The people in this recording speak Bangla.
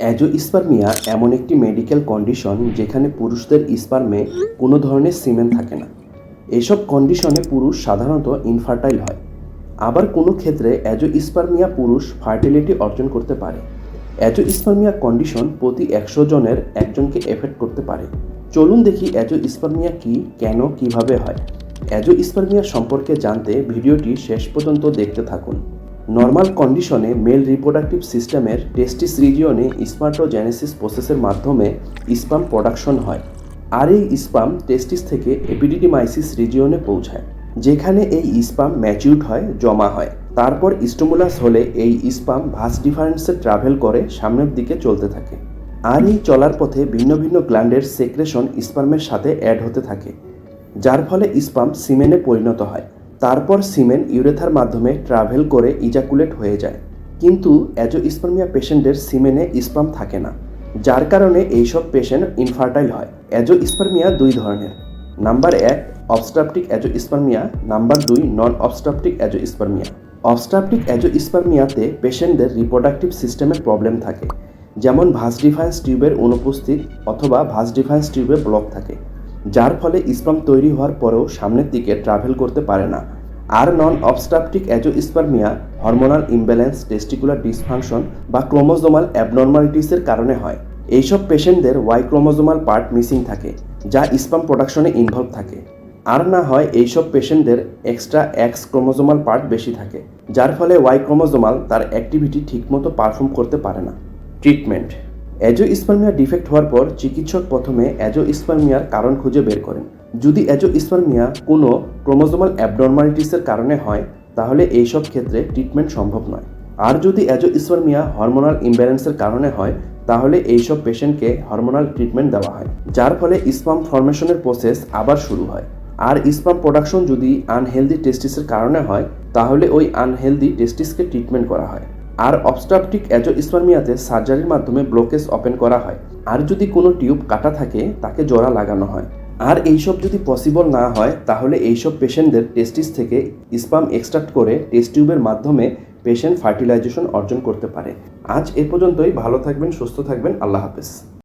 অ্যাজোস্পার্মিয়া এমন একটি মেডিকেল কন্ডিশন যেখানে পুরুষদের স্পার্মে কোনো ধরনের সিমেন্ট থাকে না। এসব কন্ডিশনে পুরুষ সাধারণত ইনফার্টাইল হয়। আবার কোনো ক্ষেত্রে অ্যাজোস্পার্মিয়া পুরুষ ফার্টিলিটি অর্জন করতে পারে। অ্যাজোস্পার্মিয়া কন্ডিশন প্রতি একশো জনের একজনকে এফেক্ট করতে পারে। চলুন দেখি অ্যাজোস্পার্মিয়া কি, কেন, কীভাবে হয়। অ্যাজোস্পার্মিয়া সম্পর্কে জানতে ভিডিওটি শেষ পর্যন্ত দেখতে থাকুন। নর্মাল কন্ডিশনে মেল রিপ্রোডাক্টিভ সিস্টেমের টেস্টিস রিজিয়নে স্পার্টোজেনেসিস প্রসেসের মাধ্যমে স্পাম প্রোডাকশন হয়। আর এই স্পাম টেস্টিস থেকে এপিডিডিমাইসিস রিজিয়নে পৌঁছায়, যেখানে এই স্পাম ম্যাচিউড হয়, জমা হয়। তারপর স্টোমুলাস হলে এই স্পাম ভাস ডিফারেন্সে ট্রাভেল করে সামনের দিকে চলতে থাকে। আর এই চলার পথে ভিন্ন ভিন্ন গ্ল্যান্ডের সেক্রেশন স্পার্মের সাথে অ্যাড হতে থাকে, যার ফলে স্পাম সিমেনে পরিণত হয়। তারপর সিমেন ইউরেথার মাধ্যমে ট্রাভেল করে ইজাকুলেট হয়ে যায়। কিন্তু অ্যাজোস্পার্মিয়া পেশেন্টের সিমেনে স্পাম থাকে না, যার কারণে এইসব পেশেন্ট ইনফার্টাইল হয়। অ্যাজোস্পার্মিয়া দুই ধরনের। নাম্বার এক, অবস্ট্রাপটিক অ্যাজোস্পার্মিয়া নাম্বার দুই নন অবস্ট্রাপটিক অ্যাজোস্পার্মিয়া অবস্ট্রাপটিক অ্যাজোস্পার্মিয়াতে পেশেন্টদের রিপ্রোডাক্টিভ সিস্টেমের প্রবলেম থাকে, যেমন ভাস ডিফারেন্স টিউবের অনুপস্থিত অথবা ভাস ডিফারেন্স টিউবে ব্লক থাকে। যার ফলে স্পাম তৈরি হওয়ার পরেও সামনের দিকে ট্রাভেল করতে পারে না। আর non obstructive azoospermia hormonal imbalance testicular dysfunction বা ক্রোমোজোমাল অ্যাবনর্মালিটিসের কারণে হয়। এইসব পেশেন্টদের ওয়াই ক্রোমোজোমাল পার্ট মিসিং থাকে, যা স্পাম প্রোডাকশনে ইনভলভ থাকে। আর না হয় এইসব পেশেন্টদের এক্সট্রা এক্স ক্রোমোজোমাল পার্ট বেশি থাকে, যার ফলে ওয়াই ক্রোমোজোমাল তার অ্যাক্টিভিটি ঠিকমতো পারফর্ম করতে পারে না। ট্রিটমেন্ট অ্যাজোস্পার্মিয়া ডিফেক্ট হওয়ার পর চিকিৎসক প্রথমে অ্যাজোস্পার্মিয়ার কারণ খুঁজে বের করেন। যদি অ্যাজোস্পার্মিয়া কোনো ক্রোমোজোমাল অ্যাবনর্মালিটিসের কারণে হয়, তাহলে এইসব ক্ষেত্রে ট্রিটমেন্ট সম্ভব নয়। আর যদি অ্যাজোস্পার্মিয়া হরমোনাল ইমব্যালেন্সের কারণে হয়, তাহলে এইসব পেশেন্টকে হরমোনাল ট্রিটমেন্ট দেওয়া হয়, যার ফলে স্পাম ফর্মেশনের প্রসেস আবার শুরু হয়। আর স্পাম প্রোডাকশন যদি আনহেলদি টেস্টিসের কারণে হয়, তাহলে ওই আনহেলদি টেস্টিসকে ট্রিটমেন্ট করা হয়। আর অবস্ট্রাপটিক অ্যাজোস্পার্মিয়াতে সার্জারির মাধ্যমে ব্লকেজ ওপেন করা হয়। আর যদি কোনো টিউব কাটা থাকে, তাকে জোড়া লাগানো হয়। আর এইসব যদি পসিবল না হয়, তাহলে এইসব পেশেন্টদের টেস্টিস থেকে স্পাম এক্সট্রাক্ট করে টেস্ট টিউবের মাধ্যমে পেশেন্ট ফার্টিলাইজেশন অর্জন করতে পারে। আজ এ পর্যন্তই। ভালো থাকবেন, সুস্থ থাকবেন। আল্লাহ হাফেজ।